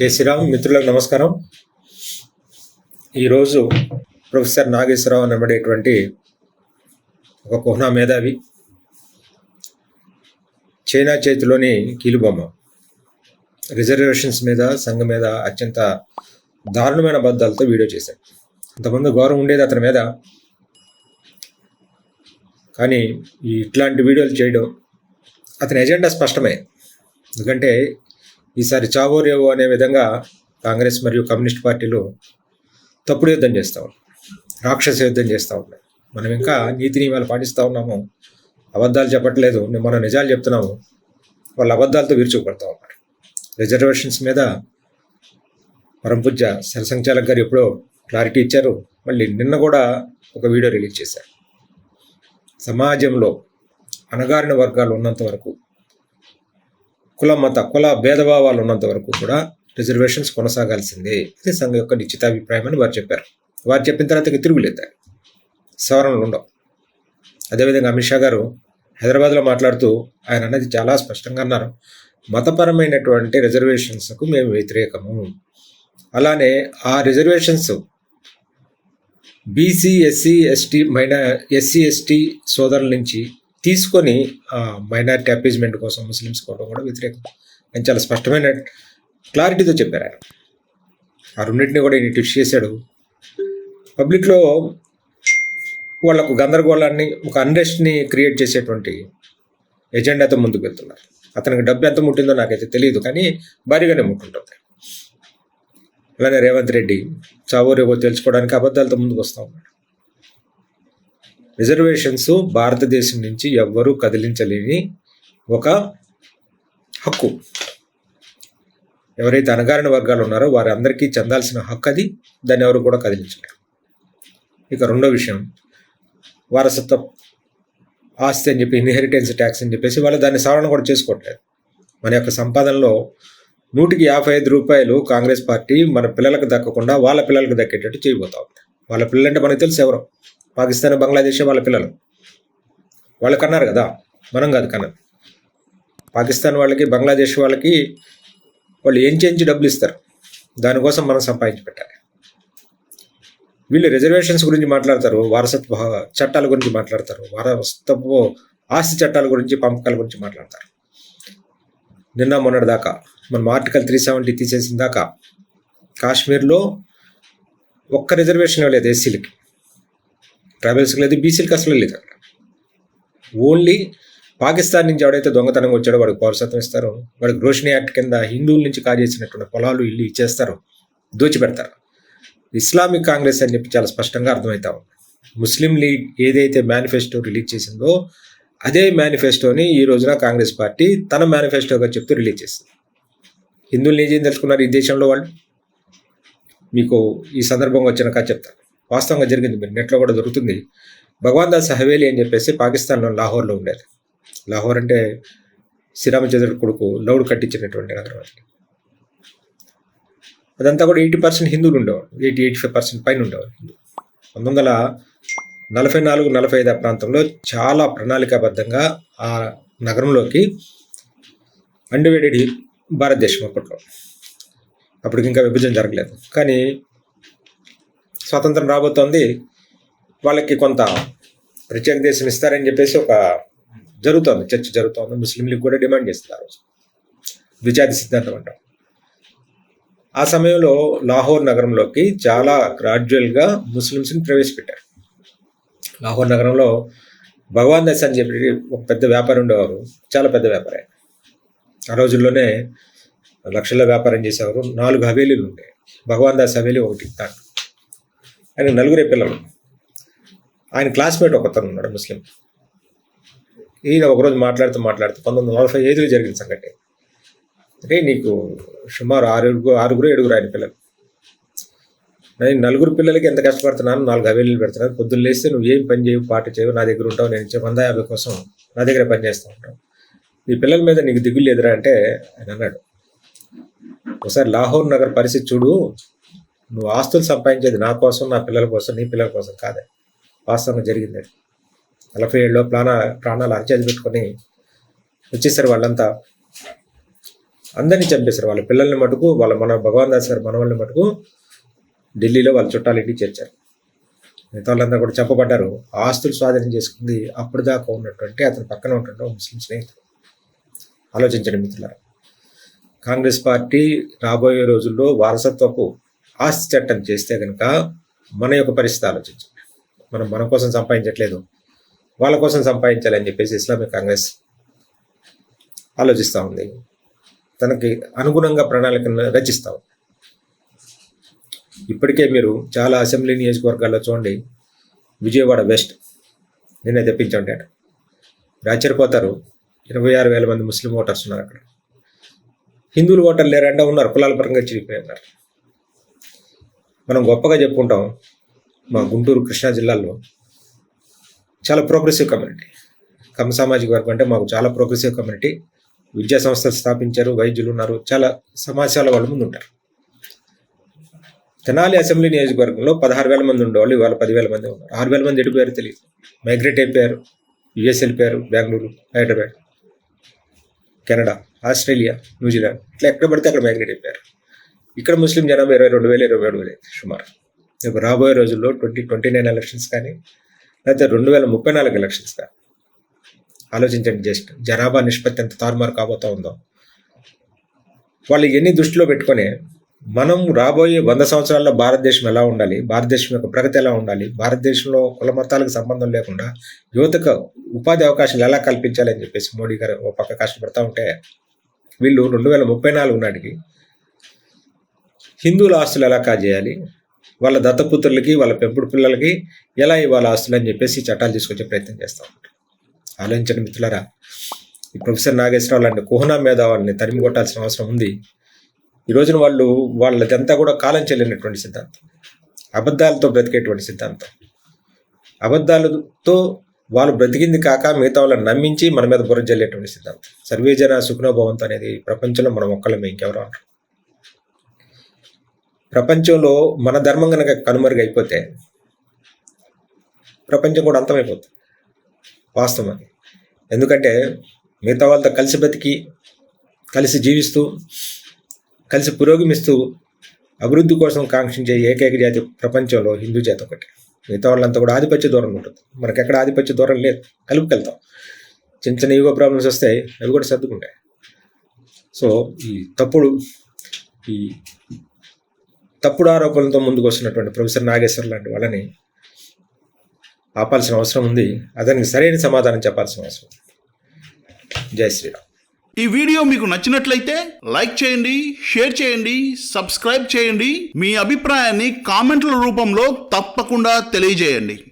జై శ్రీరామ్ మిత్రులకు నమస్కారం. ఈరోజు ప్రొఫెసర్ నాగేశ్వరరావు అనబడేటువంటి ఒక కుహ్నా మేధావి. చైనా చేతిలోని కీలుబొమ్మ. రిజర్వేషన్స్ మీద సంఘం మీద అత్యంత దారుణమైన బద్దాలతో వీడియో చేశాడు. అంతకుముందు గౌరవం ఉండేది అతని మీద. కానీ ఇట్లాంటి వీడియోలు చేయడం అతని ఎజెండా స్పష్టమే. ఎందుకంటే ఈసారి చావో రేవో అనే విధంగా కాంగ్రెస్ మరియు కమ్యూనిస్ట్ పార్టీలు తప్పుడు యుద్ధం చేస్తూ ఉన్నాయి. రాక్షస యుద్ధం చేస్తూ ఉన్నాయి. మనం ఇంకా నీతి నియమాలు పాటిస్తూ ఉన్నాము. అబద్ధాలు చెప్పట్లేదు. మనం నిజాలు చెప్తున్నాము. వాళ్ళు అబద్ధాలతో విరుచుకుపడతా ఉన్నారు. రిజర్వేషన్స్ మీద పరంపూజ్య సరసంచాలక్ గారు ఎప్పుడో క్లారిటీ ఇచ్చారు. మళ్ళీ నిన్న కూడా ఒక వీడియో రిలీజ్ చేశారు. సమాజంలో అణగారిన వర్గాలు ఉన్నంత వరకు కుల మత కుల భేదభావాలు ఉన్నంత వరకు కూడా రిజర్వేషన్స్ కొనసాగాల్సిందే. ఇది సంఘం యొక్క నిశ్చితాభిప్రాయం అని వారు చెప్పారు. వారు చెప్పిన తర్వాత ఇక తిరుగులేదు సవరణలు ఉండవు. అదేవిధంగా అమిత్ షా గారు హైదరాబాద్లో మాట్లాడుతూ ఆయన అన్నది చాలా స్పష్టంగా అన్నారు. మతపరమైనటువంటి రిజర్వేషన్స్కు మేము వ్యతిరేకము. అలానే ఆ రిజర్వేషన్స్ బీసీ ఎస్సీ ఎస్టీ మైనా ఎస్సీ ఎస్టీ సోదరుల నుంచి తీసుకొని మైనారిటీ అపీజ్మెంట్ కోసం ముస్లిమ్స్ కోవడం కూడా వ్యతిరేకం. అని చాలా స్పష్టమైన క్లారిటీతో చెప్పారు ఆయన. ఆ రెండింటిని కూడా ఈయన ట్విస్ట్ చేశాడు. పబ్లిక్లో వాళ్ళకు గందరగోళాన్ని ఒక అన్రెస్ట్ని క్రియేట్ చేసేటువంటి ఎజెండాతో ముందుకు వెళ్తున్నారు. అతనికి డబ్బు ఎంత ముట్టిందో నాకైతే తెలియదు కానీ భారీగానే ముట్టుంటుంది. అలానే రేవంత్ రెడ్డి చావో రేవో తెలుసుకోవడానికి అబద్ధాలతో ముందుకు వస్తూ ఉన్నాడు. రిజర్వేషన్స్ భారతదేశం నుంచి ఎవ్వరూ కదిలించలేని ఒక హక్కు. ఎవరైతే అణగారిన వర్గాలు ఉన్నారో వారి అందరికీ చెందాల్సిన హక్కు అది. దాన్ని ఎవరు కూడా కదిలించలేరు. ఇక రెండో విషయం వారసత్వ ఆస్తి అని చెప్పి ఇన్హెరిటెన్స్ ట్యాక్స్ అని చెప్పేసి వాళ్ళు దాన్ని సవరణ కూడా చేసుకోవట్లేదు. మన యొక్క సంపాదనలో నూటికి యాభై ఐదు రూపాయలు కాంగ్రెస్ పార్టీ మన పిల్లలకు దక్కకుండా వాళ్ళ పిల్లలకు దక్కేటట్టు చేయబోతా ఉంది. వాళ్ళ పిల్లలంటే మనకు తెలుసు ఎవరు. పాకిస్తాన్ బంగ్లాదేశ్ వాళ్ళ పిల్లలు. వాళ్ళు కన్నారు కదా? మనం కాదు కన్నా. పాకిస్తాన్ వాళ్ళకి బంగ్లాదేశ్ వాళ్ళకి వాళ్ళు ఏం చేయించి డబ్బులు ఇస్తారు? దానికోసం మనం సంపాదించి పెట్టాలి. వీళ్ళు రిజర్వేషన్స్ గురించి మాట్లాడతారు వారసత్వ చట్టాల గురించి మాట్లాడతారు వారసత్వ ఆస్తి చట్టాల గురించి పంపకాల గురించి మాట్లాడతారు. నిన్న మొన్నటి దాకా మనం ఆర్టికల్ త్రీ సెవెంటీ తీసేసిన దాకా కాశ్మీర్లో ఒక్క రిజర్వేషన్ లేదు ఎస్సీలకి ట్రైబల్స్కి లేదు బీసీలకి అసలు లేదు. అక్కడ ఓన్లీ పాకిస్తాన్ నుంచి ఎవడైతే దొంగతనంగా వచ్చాడో వాడికి పౌరసత్వం ఇస్తారు. వాడికి రోషిని యాక్ట్ కింద హిందువుల నుంచి కాజేసినటువంటి పొలాలు ఇల్లు ఇచ్చేస్తారు. దోచిపెడతారు. ఇస్లామిక్ కాంగ్రెస్ అని చెప్పి చాలా స్పష్టంగా అర్థమవుతా ఉంది. ముస్లిం లీగ్ ఏదైతే మేనిఫెస్టో రిలీజ్ చేసిందో అదే మేనిఫెస్టోని ఈ రోజున కాంగ్రెస్ పార్టీ తన మేనిఫెస్టోగా చెప్తూ రిలీజ్ చేసింది. హిందువులు ఏం తెలుసుకున్నారు ఈ దేశంలో వాళ్ళు? మీకు ఈ సందర్భంగా వచ్చినాక చెప్తారు చెప్తాను. వాస్తవంగా జరిగింది. మీరు నెట్లో కూడా దొరుకుతుంది. భగవాన్ దాస్ హవేలీ అని చెప్పేసి పాకిస్తాన్లో లాహోర్లో ఉండేది. లాహోర్ అంటే శ్రీరామచంద్రుడు కొడుకు లౌడ్ కట్టించినటువంటి నగరం అది. అదంతా కూడా ఎయిటీ పర్సెంట్ హిందువులు ఉండేవారు. ఎయిటీ ఎయిటీ ఫైవ్ పర్సెంట్ పైన ఉండేవారు హిందూ పంతొమ్మిది వందల నలభై నాలుగు నలభై ఐదు ఆ ప్రాంతంలో చాలా ప్రణాళికాబద్ధంగా ఆ నగరంలోకి అండివేడెడ్ భారతదేశం అప్పట్లో. అప్పటికి ఇంకా విభజన జరగలేదు. కానీ స్వాతంత్రం రాబోతోంది వాళ్ళకి కొంత ప్రత్యేక దేశం ఇస్తారని చెప్పేసి ఒక జరుగుతోంది చర్చ జరుగుతోంది. ముస్లిం లీగ్ కూడా డిమాండ్ చేస్తున్నారు ద్విజాతి సిద్ధాంతం అంటాం. ఆ సమయంలో లాహోర్ నగరంలోకి చాలా గ్రాడ్యువల్గా ముస్లిమ్స్ని ప్రవేశపెట్టారు. లాహోర్ నగరంలో భగవాన్ దాస్ అని చెప్పి ఒక పెద్ద వ్యాపారి ఉండేవారు చాలా పెద్ద వ్యాపారం. ఆ రోజుల్లోనే లక్షల వ్యాపారం చేసేవారు నాలుగు హవేలీలు ఉండే. భగవాన్ దాస్ హవేలీ ఒకటి దాంట్లో ఆయన నలుగురే పిల్లలు. ఆయన క్లాస్మేట్ ఒకతను ఉన్నాడు ముస్లిం. ఈయన ఒకరోజు మాట్లాడుతూ మాట్లాడుతూ పంతొమ్మిది వందల నలభై ఐదులో జరిగిన సంగతి అంటే నీకు సుమారు ఆరుగురు ఆరుగురు ఏడుగురు ఆయన పిల్లలు. నేను నలుగురు పిల్లలకి ఎంత కష్టపడుతున్నాను నాలుగు హవేలీలు పెడుతున్నాను. పొద్దున్న లేస్తే నువ్వు ఏం పని చేయవు పాట చేయవు నా దగ్గర ఉంటావు నేను ఇచ్చే వంద యాభై కోసం నా దగ్గర పని చేస్తూ ఉంటావు. నీ పిల్లల మీద నీకు దిగులు ఎదురా అంటే ఆయన అన్నాడు. ఒకసారి లాహోర్ నగర్ పరిస్థితి చూడు నువ్వు ఆస్తులు సంపాదించేది నా కోసం నా పిల్లల కోసం నీ పిల్లల కోసం కాదే. వాస్తవంగా జరిగింది అది. నలభై ఏళ్ళలో ప్రాణ ప్రాణాలు అరచేది పెట్టుకొని వచ్చేసారు వాళ్ళంతా. అందరినీ చంపేశారు. వాళ్ళ పిల్లల్ని మటుకు వాళ్ళ మన భగవాన్ దాస్ గారు మనవాళ్ళని మటుకు ఢిల్లీలో వాళ్ళ చుట్టాలు ఇంటికి చేర్చారు. మిగతా వాళ్ళందరూ కూడా చెప్పబడ్డారు ఆస్తులు స్వాధీనం చేసుకుంది అప్పుడు దాకా ఉన్నటువంటి అతని పక్కన ఉన్నటువంటి ముస్లిం స్నేహితుడు. ఆలోచించండి మిత్రులారా. కాంగ్రెస్ పార్టీ రాబోయే రోజుల్లో వారసత్వపు ఆస్తి చట్టం చేస్తే కనుక మన యొక్క పరిస్థితి ఆలోచించండి. మనం మన కోసం సంపాదించట్లేదు. వాళ్ళ కోసం సంపాదించాలని చెప్పేసి ఇస్లామిక్ కాంగ్రెస్ ఆలోచిస్తూ ఉంది. తనకి అనుగుణంగా ప్రణాళికను రచిస్తూ ఉంది. ఇప్పటికే మీరు చాలా అసెంబ్లీ నియోజకవర్గాల్లో చూడండి విజయవాడ వెస్ట్ నిన్నే తెప్పించండి అట రాచరిపోతారు. ఇరవై ఆరు వేల మంది ముస్లిం ఓటర్స్ ఉన్నారు అక్కడ. హిందువులు ఓటర్లు లేరంటే ఉన్నారు కులాల పరంగా చిరిగిపోయి ఉన్నారు. మనం గొప్పగా చెప్పుకుంటాం మా గుంటూరు కృష్ణా జిల్లాలో చాలా ప్రోగ్రెసివ్ కమ్యూనిటీ కమ్మ సామాజిక వర్గం అంటే మాకు చాలా ప్రోగ్రెసివ్ కమ్యూనిటీ విద్యా సంస్థలు స్థాపించారు వైద్యులు ఉన్నారు చాలా సమాజాల వాళ్ళ ముందు ఉంటారు. తెనాలి అసెంబ్లీ నియోజకవర్గంలో పదహారు వేల మంది ఉండేవాళ్ళు ఇవాళ పదివేల మంది ఉన్నారు. ఆరు వేల మంది ఎడిపోయారు తెలియదు. మైగ్రేట్ అయిపోయారు యుఎస్ వెళ్ళిపోయారు Bengaluru Hyderabad Canada Australia New Zealand ఇట్లా ఎక్కడ పడితే అక్కడ మైగ్రేట్ అయిపోయారు. ఇక్కడ ముస్లిం జనాభా ఇరవై రెండు వేల ఇరవై ఏడు వేలు సుమారు. రేపు రాబోయే రోజుల్లో ట్వంటీ ట్వంటీ నైన్ ఎలక్షన్స్ కానీ లేకపోతే రెండు వేల ముప్పై నాలుగు ఎలక్షన్స్ కానీ. ఆలోచించండి జస్ట్ జనాభా నిష్పత్తి ఎంత తారుమారు కాబోతా ఉందో. వాళ్ళు ఎన్ని దృష్టిలో పెట్టుకొని మనం రాబోయే వంద సంవత్సరాల్లో భారతదేశం ఎలా ఉండాలి భారతదేశం యొక్క ప్రగతి ఎలా ఉండాలి భారతదేశంలో కుల మతాలకు సంబంధం లేకుండా యువతకు ఉపాధి అవకాశాలు ఎలా కల్పించాలి అని చెప్పేసి మోడీ గారు ఒక పక్క కష్టపడతా ఉంటే వీళ్ళు రెండు వేల ముప్పై నాలుగు నాటికి హిందువుల ఆస్తులు ఎలా కాజేయాలి వాళ్ళ దత్తపుత్రులకి వాళ్ళ పెంపుడు పిల్లలకి ఎలా ఇవ్వాలి ఆస్తులు అని చెప్పేసి చట్టాలు తీసుకొచ్చే ప్రయత్నం చేస్తూ ఉంటారు ఆలోచించండి మిత్రులరా ఈ ప్రొఫెసర్ నాగేశ్వరరావు లాంటి కుహనా మేధావుల్ని తరిమి కొట్టాల్సిన అవసరం ఉంది. ఈ రోజున వాళ్ళు వాళ్ళదంతా కూడా కాలం చెల్లినటువంటి సిద్ధాంతం. అబద్ధాలతో బ్రతికేటువంటి సిద్ధాంతం. అబద్ధాలతో వాళ్ళు బ్రతికింది కాక మిగతా వాళ్ళని నమ్మించి మన మీద బుర్ర జల్లేటువంటి సిద్ధాంతం. సర్వేజన సుఖనోభవంతో అనేది ప్రపంచంలో మనం ఒక్కళ్ళమే ఇంకెవరో అంటారు ప్రపంచంలో మన ధర్మం కనుక కనుమరుగైపోతే ప్రపంచం కూడా అంతమైపోతుంది. వాస్తవం అది ఎందుకంటే మిగతా వాళ్ళతో కలిసి బతికి కలిసి జీవిస్తూ కలిసి పురోగమిస్తూ అభివృద్ధి కోసం కాంక్షించే ఏకైక జాతి ప్రపంచంలో హిందూ జాతి ఒకటి. మిగతా వాళ్ళంతా కూడా ఆధిపత్య దూరం ఉంటుంది. మనకి ఎక్కడ ఆధిపత్య దూరం లేదు. కలుపుకెళ్తాం. చిన్న చిన్న యుగ ప్రాబ్లమ్స్ వస్తాయి అవి కూడా సర్దుకుంటాయి. సో ఈ తప్పుడు ఈ తప్పుడు ఆరోపణలతో ముందుకు వస్తున్నటువంటి ప్రొఫెసర్ నాగేశ్వర్ లాంటి వాళ్ళని ఆపాల్సిన అవసరం ఉంది. అతనికి సరైన సమాధానం చెప్పాల్సిన అవసరం జై శ్రీరామ్. ఈ వీడియో మీకు నచ్చినట్లయితే లైక్ చేయండి షేర్ చేయండి సబ్స్క్రైబ్ చేయండి. మీ అభిప్రాయాన్ని కామెంట్ల రూపంలో తప్పకుండా తెలియజేయండి.